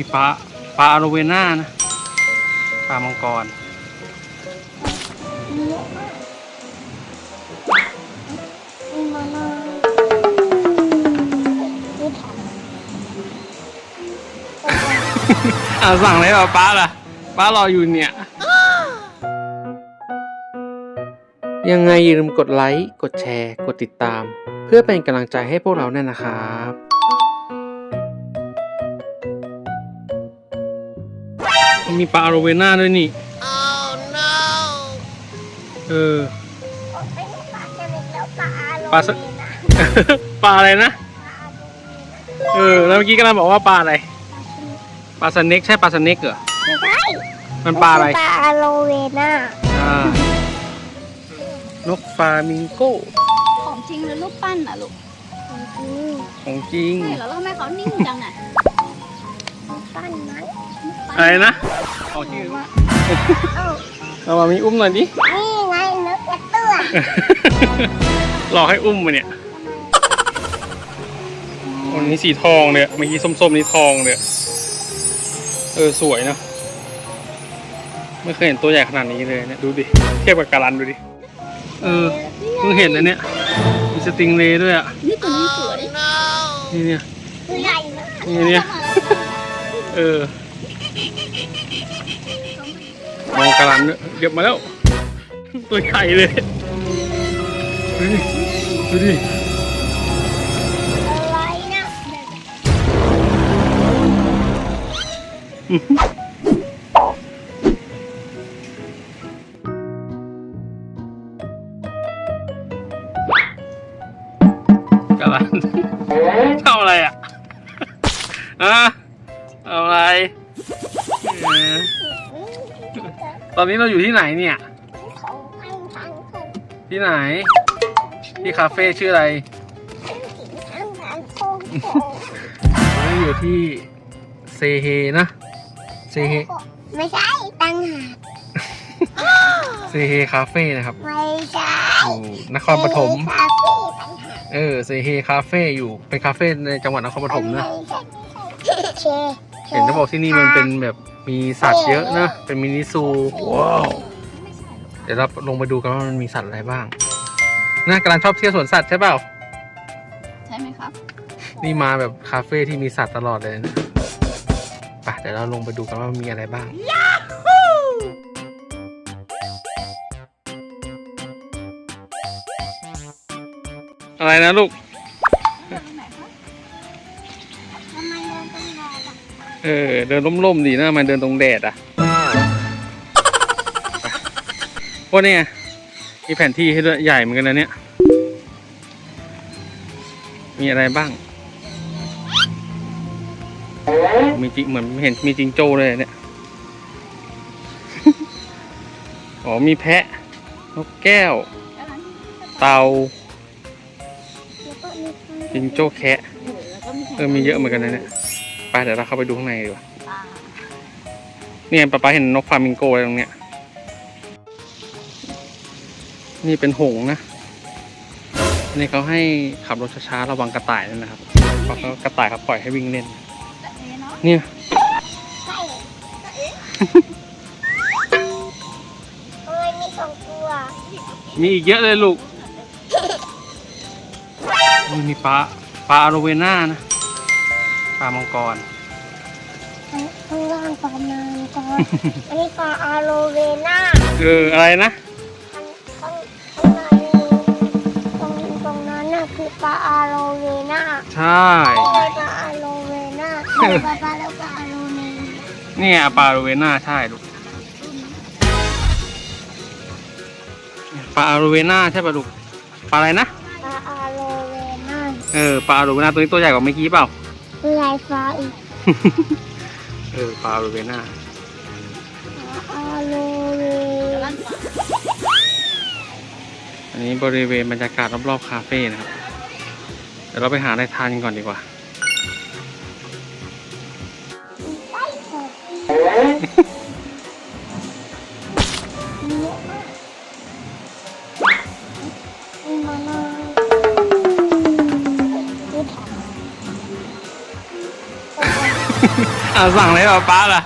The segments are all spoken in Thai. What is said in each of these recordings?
มีปลาปลาอาโรเวน่านะปลามังกรเยอะมากมีมะนาวมีผักอ่าสั่งเลยปล่าป้าล่ะป้ารออยู่เนี่ย ยังไงอย่าลืมกดไลค์ กดแชร์ กดติดตาม เพื่อเป็นกำลังใจให้พวกเราแน่นะครับ มีปลาอาโรเวน่าด้วยนี่เออเป็นปลาจะเป็นแล้วปลาอาโรปลาสเวน่าปลาอะไรนะปลาอาโรเวน่าเออ แล้วเมื่อกี้กำลังบอกว่าปลาอะไร ปลาสเน็กใช่ปลาสเน็กเหรอ ไม่ใช่มันปลาอะไร ปลาอาโรเวน่าอ่านกฟลามิงโก้ ของจริงหรือรูปปั้นอะลูกอืมของจริงใช่เหรอแล้วทำไมเขานิ่งจังอะ ปั้นมัน อะไรนะของจริงเอ้าเอามามีอุ้มหน่อยดิ นี่ไงนกกระเตื้อหลอกให้อุ้มมาเนี่ยอันนี้สีทองเลยเมื่อกี้ส้มๆนี่ทองเลยเออสวยเนอะไม่เคยเห็นตัวใหญ่ขนาดนี้เลยเนี่ยดูดิเทียบกับการันดูดิ เออเพิ่งเห็นนะเนี่ยมีสติงเลย์ด้วยอะนี่ตัวนี้สวยนี่เนี่ยตัวใหญ่มากนี่เนี่ยเออ มองกรันด้วยเดี๋ยวมาแล้ว ตัวใหญ่เลย ดูดิ ดูดิอะไรนะ อนนี้เราอยู่ที่ไหนเนี่ยของพันพันคนที่ไหน ที่คาเฟ่ชื่ออะไรพันพันคนเราอยู่ที่เซเฮนะ เซเฮ ไม่ใช่ตังหากเซเฮคาเฟ่นะครับ ไม่ใช่อยู่นครปฐมคาเฟ่ตังหากเออ เซเฮคาเฟ่อยู่ เป็นคาเฟ่ในจังหวัดนครปฐมนะเช เห็นจะบอกที่นี่มันเป็นแบบมีสัตว์เยอะนะ เป็นมินิซูว้าวเดี๋ยวเราลงไปดูกันว่ามันมีสัตว์อะไรบ้างน่ากำลังชอบเที่ยวสวนสัตว์ใช่เปล่า ใช่ไหมครับ นี่มาแบบคาเฟ่ที่มีสัตว์ตลอดเลยนะไปเดี๋ยวเราลงไปดูกันว่ามีอะไรบ้างอะไรนะลูก เออ เดินร่มๆดีนะมันเดินตรงแดดอะพวกนี้ไงมีแผนที่ให้ด้วยใหญ่เหมือนกันนะเนี่ย มีอะไรบ้าง มีจิเหมือนเห็นมีจิงโจ้เลยเนี่ย อ๋อมีแพะ นกแก้ว เต่าจิงโจ้แคะเออมีเออมีเยอะเหมือนกันนะเนี่ย ไปเดี๋ยวเราเข้าไปดูข้างในดีกว่าปลาเนี่ยป๊าป๊าเห็นนกฟลามิงโกอะไรตรงเนี้ย นี่เป็นหงส์นะนี่เขาให้ขับรถช้าๆระวังกระต่ายนั่นนะครับเพราะเขากระต่ายเขาปล่อยให้วิ่งเล่นแต่เอ๊ะเนาะเนี่ยใช่ทำไมมีสองตัวมีอีกเยอะเลยลูกอุ๊ยมีปลาปลาอาโรเวน่านะ ปลามังกร ข้างล่างปลามังกร อันนี้ปลาอาโรเวน่าเอออะไรนะข้างข้างข้างในตรงตรงนั้นน่ะคือปลาอาโรเวน่าใช่ใช่ ปลาอาโรเวน่าปลาปลาปลาแล้วปลาอาโรเวน่านี่ไงปลาอาโรเวน่าใช่ลูกปลาอาโรเวน่าใช่ป่ะลูกปลาอะไรนะ ปลาอาโรเวน่า เออปลาอาโรเวน่าตัวนี้ตัวใหญ่กว่าเมื่อกี้เปล่าคือลายฟ้าอีกเออปลาอาโรเวน่าปลาอาโรเวแล้วน่าลั่นปลาอันนี้บริเวณบรรยากาศรอบๆคาเฟ่นะครับ เดี๋ยวเราไปหาอะไรทานกันก่อนดีกว่ามี อะสั่งอะไรป้าป้าล่ะ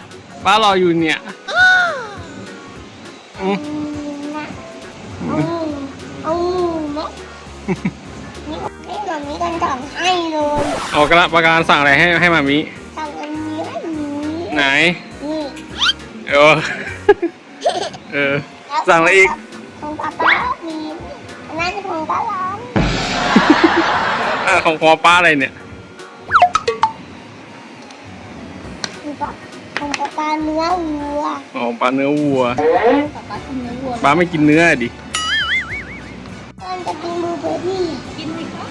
ป้ารออยู่เนี่ยอืมอืมเอาไหมนี่ให้มามีกันสั่งให้เลยเอากระประการสั่งอะไรให้ให้มามิสั่งอันนี้ให้หนูไหน นี่เออ เออ สั่งอะไรอีก ของป๊าป๊ามีอันนั้นของป๊าหลาน อะของคอป้าอะไรเนี่ย ของป๊าป๊าเนื้อวัวอ๋อปลาเนื้อวัวป๊าป๊ากินเนื้อวัวป้าไม่กินเนื้อดิมันจะกินบลูเบอร์รี่กินไหมคะ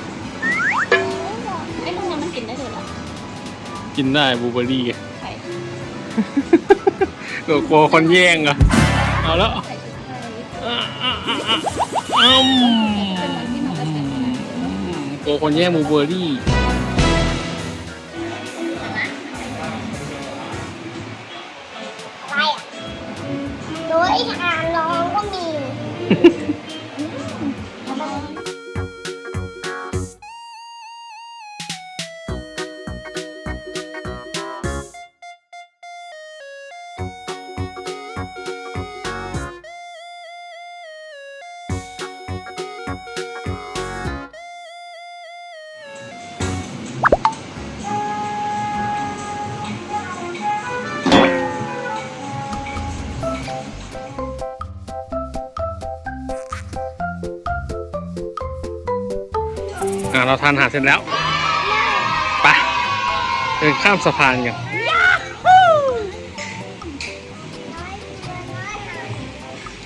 ไอ้พวกนั้นมันกินได้เลยเหรอกินได้บลูเบอร์รี่ไข่เออกลัวคนแย่งอะเอาแล้วไข่ชุดไทยอะอะอะอะอืมเป็นอะไรที่มันจะใส่ขนาดนี้กลัวคนแย่งบลูเบอร์ อะเราทานอาหารเสร็จแล้วไปเดินข้ามสะพานกันอ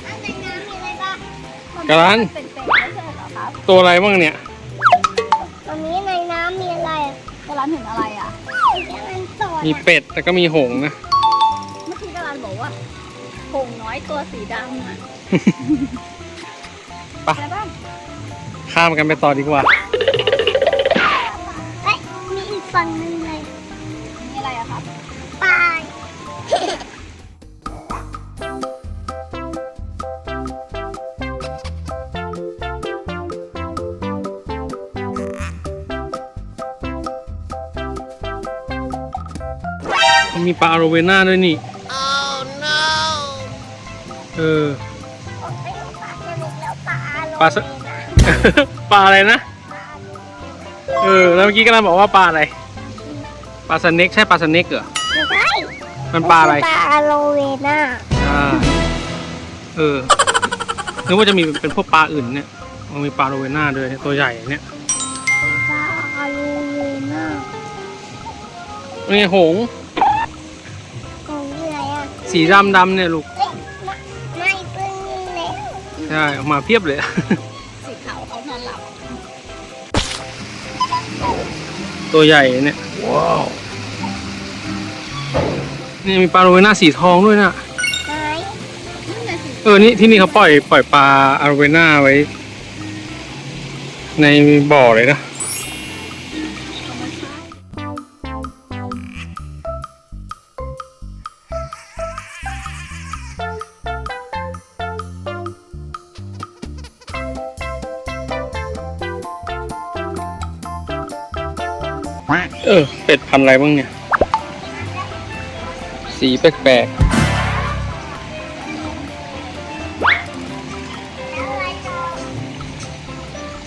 ันในน้ำมีอะไรบ้างกรันเป็นเป็นไม่ใช่เหรอครับตัวอะไรบ้างเนี่ยตอนนี้ในน้ำมีอะไรอะกรันเห็นอะไรอะมีอะไรสดมีเป็ดแต่ก็มีหงส์นะเมื่อกี้กรันบอกว่าหงน้อยตัวสีดำอะไปอะไรบ้างข้ามกันไปต่อดีกว่า มันมีปลาอโรเวน่าด้วยนี่เออผมไม่รู้ปลาจะเล็กแล้วปลาโรปลาสเวน่าปลาอะไรนะปลาเออ แล้วเมื่อกี้กำลังบอกว่าปลาอะไร ปลาสเน็กใช่ปลาสเน็กเหรอ ไม่ใช่มันปลาอะไร ปลาโรเวน่าอ่า เออ นึกว่าจะมีเป็นพวกปลาอื่นเนี่ย มันมีปลาโรเวน่าด้วยตัวใหญ่เนี่ย ปลาโรเวน่านี่หงส์ของอะไรอะ สีดำดำเนี่ยลูก ไม่เพิ่งเล็กใช่ออกมาเพียบเลย สีขาวเขานอนหลับตัวใหญ่เนี่ย ว้าว นี่มีปลาโรเวน่าสีทองด้วยนะไหนนั่นแหละสิเออ นี่ที่นี่เขาปล่อยปล่อยปลาอาโรเวน่าไว้ ในบ่อเลยนะ พันธุ์อะไรบ้างเนี่ย สีแปลกแล้วอะไรต่อ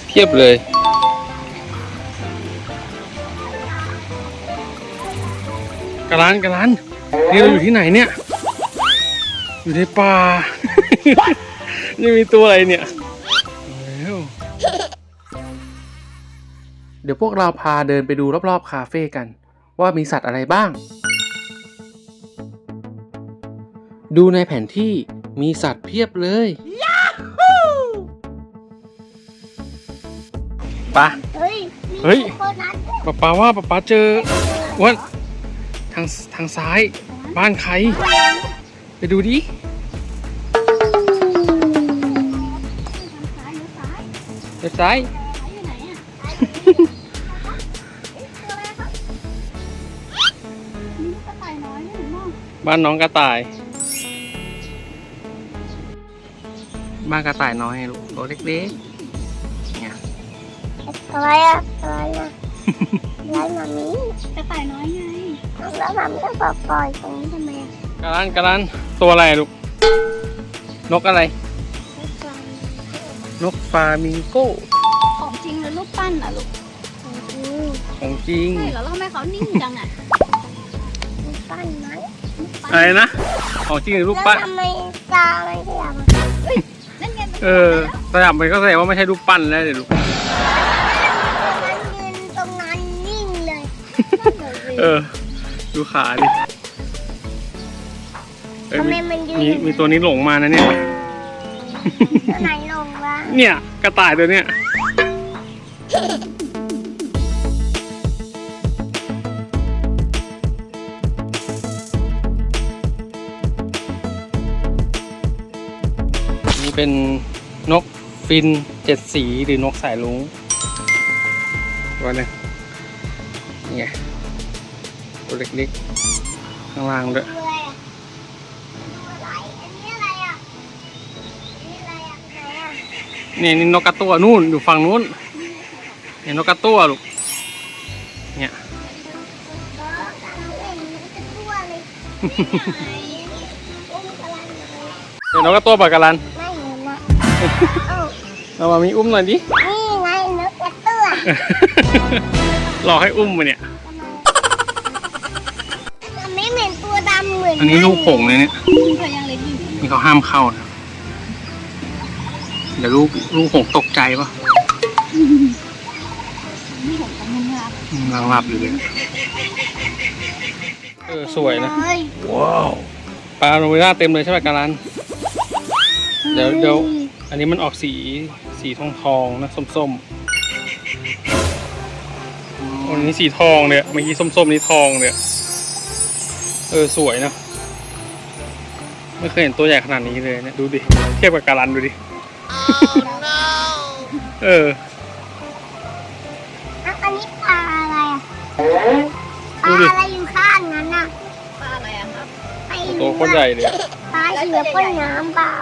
ๆเพียบเลย กระลานกระลานนี่เราอยู่ที่ไหนเนี่ย อยู่ในป่า นี่มีตัวอะไรเนี่ยแล้วเดี๋ยวพวกเราพาเดินไปดูรอบๆ คาเฟ่กัน ว่ามีสัตว์อะไรบ้าง ดูในแผนที่มีสัตว์เพียบเลยปะเฮ้ยมีเฮ้ยโคนัทด้วยป๊าป๊าว่าป๊าป๊าเจอว่าทางทางซ้าย บ้านใคร ไปดูดิซ้ายหรือซ้ายเว็บซ้าย บ้านน้องกระต่าย บ้านกระต่ายน้อยไงลูกตัวเล็กๆเนี่ยอะไรอะอะไรอะอะไรมามีกระต่ายน้อยไงอแล้วทำก็ปล่อยตรงนี้ทำไมอะกาลันกาลันตัวอะไรลูก นกอะไรไม่ฟังนกฟามิงโกของจริงหรือรูปปั้นอะลูกอืมของจริงใช่เหรอแล้วทำไมเขานิ่งจังอะมีปั้นไหม อะไรนะ ของจริงหรือรูปปั้นแล้วทำไมตาไม่ขยับอะนั่นไงมันเออสยับมันก็แสดงว่าไม่ใช่รูปปั้นแล้วเดี๋ยวลูกมันยืนตรงนั้นนิ่งเลยเออ ดูขาดิเอ้ยทำไมมีมันยืนมีมีตัวนี้หลงมานะเนี่ย ตัวไหนลงวะเนี่ยกระต่ายตัวเนี้ย เป็นนกฟินเจ็ดสีหรือนกสายลุงตัวหนึงนี่ไงตัวเล็กๆ ข้างล่างด้วยดูอะไรอะดูอะไรอันนี้อะไรอะอันนี้อะไรอะไหนอะเนี่ยนี่นกกระตั้วนู่นอยู่ฝั่งนู้นเนี่ยนกกระตั้วลูกเนี่ยเออตาเห็นมันจะตัวเลยอุ้มกระลันเลยเดี๋ยวนกกระตั้วปากกาลันไม่ เห็นนะเอ้าเรามามีอุ้มหน่อยดิ นี่ไงนกกระตัวรอให้อุ้มมาเนี่ยทำไมเหมือนตัวดำเหมือนอันนี้ลูกผงเลยเนี่ยเธอยังเล็กอยู่นี่เขาห้ามเข้านะเดี๋ยวลูกลูกผงตกใจปะนี่ผมกำลังรับอืมกำลังหลับอยู่เลย เออสวยนะ เฮ้ย ว้าว ปลาโรเวล่าเต็มเลยใช่ไหมกาลัน เดี๋ยวเดี๋ยว อันนี้มันออกสีสีทองทองๆนะส้มๆอันนี้สีทองเนี่ยเมื่อกี้ส้มๆนี่ทองเนี่ยเออสวยนะไม่เคยเห็นตัวใหญ่ขนาดนี้เลยเนี่ยดูดิเทียบกับการันดูดิเอออะอันนี้ปลาอะไรอะปดูลาดิอะไรอยู่ข้างนั้นน่ะปลาอะไรอะครับไอ้ตัวโคตรใหญ่เลยอะปลาเสือพ่นน้ำเปล่า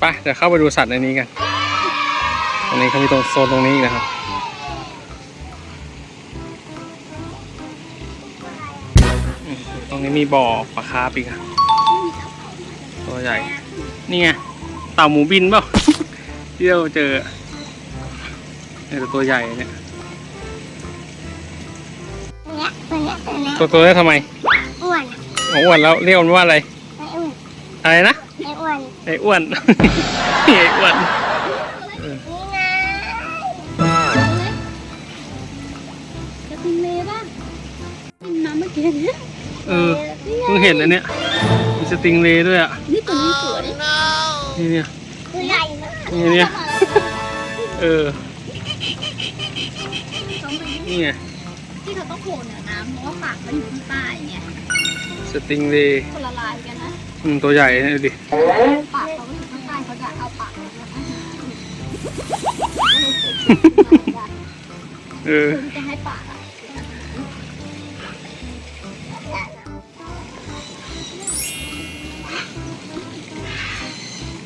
ไอ้ตัวใหญ่ไปเดี๋ยวเข้าไปดูสัตว์ในนี้กันตรงนี้เขามีตรงโซนตรงนี้อีกนะครับอืมตรงนี้มีบ่อปลาคาร์ฟอีกอะตัวใหญ่ นี่ไง เต่าหมูบินเปล่าที่เราเจอเนี่ยแต่ตัวใหญ่เนี่ยเนี่ยตัวเนี้ยตัวเนี้ยตัวตัวนี้ทำไม อ้วนหมออ้วนแล้วเรียกมันว่าอะไรไอ้อ้วนอะไรนะ ไอ้อ้วนไอ้อ้วนไอ้อ้วนนี่นะจะกินเลยป่ะกินน้ำเมื่อกี้เนี่ยเออเพิ่งเห็นอันเนี้ยมีสติงเลย์ด้วยอะนี่ตัวนี้สวยนี่เนี่ยตัวใหญ่มากนี่เนี่ยเออเขาไม่นี่ไงที่เขาต้องโผล่เหนือน้ำเพราะว่าปากมันอยู่ข้างใต้ไงสติงเลย์คนละลายกันนะอืมตัวใหญ่นะดูดิปากเขา เออจะให้ปาก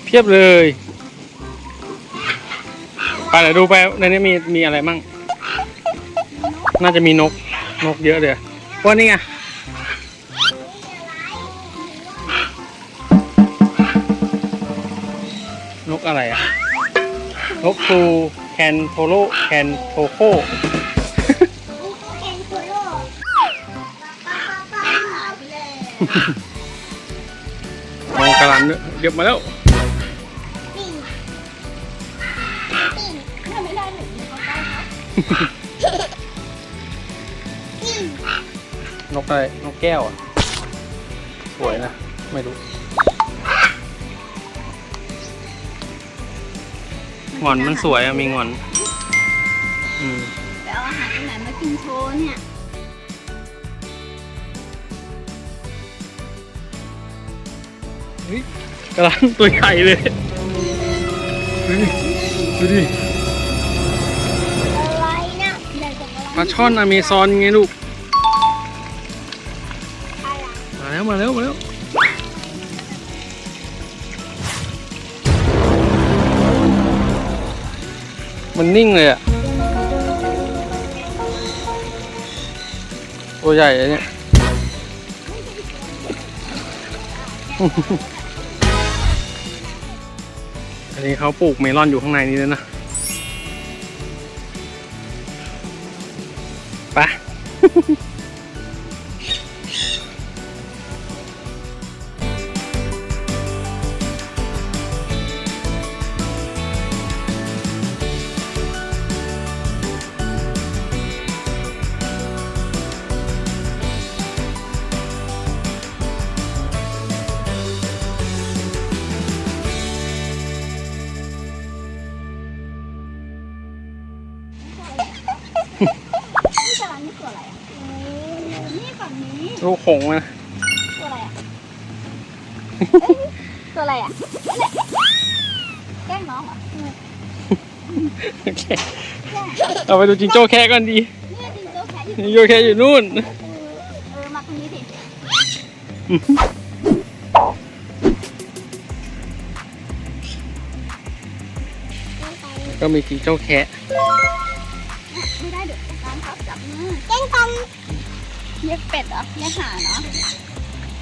เพียบเลยไปเดี๋ยวดูไปในนี้มีมีอะไรมั่ง น่าจะมีนกนกเยอะเลยว่านี่ไงนกอะไรอะนกฟู นโทโลแคนโทโคนี่ก็เห็นตัวโลกปลาปลาปลาหายไปเลยมองกระลันด้วยเรียบมาแล้วนี่นี่ถ้าไม่ได้หนึ่งเขาได้ครับนี่นกอะไร นกแก้วอะสวยนะ ไม่รู้ งอนมันสวยอะมีหงอนอืมไปเอาอาหารตรงไหนมากินโชว์เนี่ยเฮ้ยกระลันตัวใหญ่เลยดูดิดูดิอะไรนะใหญ่กว่าเราปลาช่อนอเมซอนไงลูก อะไรมาแล้วมาแล้วมาแล้ว มันนิ่งเลยอะตัวใหญ่อะเนี่ย อันนี้เขาปลูกเมลอนอยู่ข้างในนี้เลยนะไป ลูกหงส์นะตัวอะไรอะตัวอะไรอะ แกล้งน้องเหรอโอเคเอาไปดูจิงโจ้แค่ก่อนดีเนี่ยจริงโจ้แค่อยู่จิงโจ้แค่อยู่นู่น เออมาตรงนี้สิก็มีจิงโจ้แค่ ไม่ได้เดี๋ยวตามครับจับมือเต้นกัน เรียกเป็ดเหรอเรียกห่านเนาะ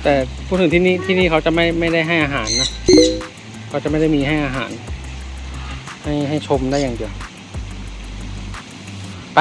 แต่พูดถึงที่นี่ที่นี่เขาจะไม่ไม่ได้ให้อาหารนะเขาจะไม่ได้มีให้อาหาร ให้ให้ชมได้อย่างเดียวไป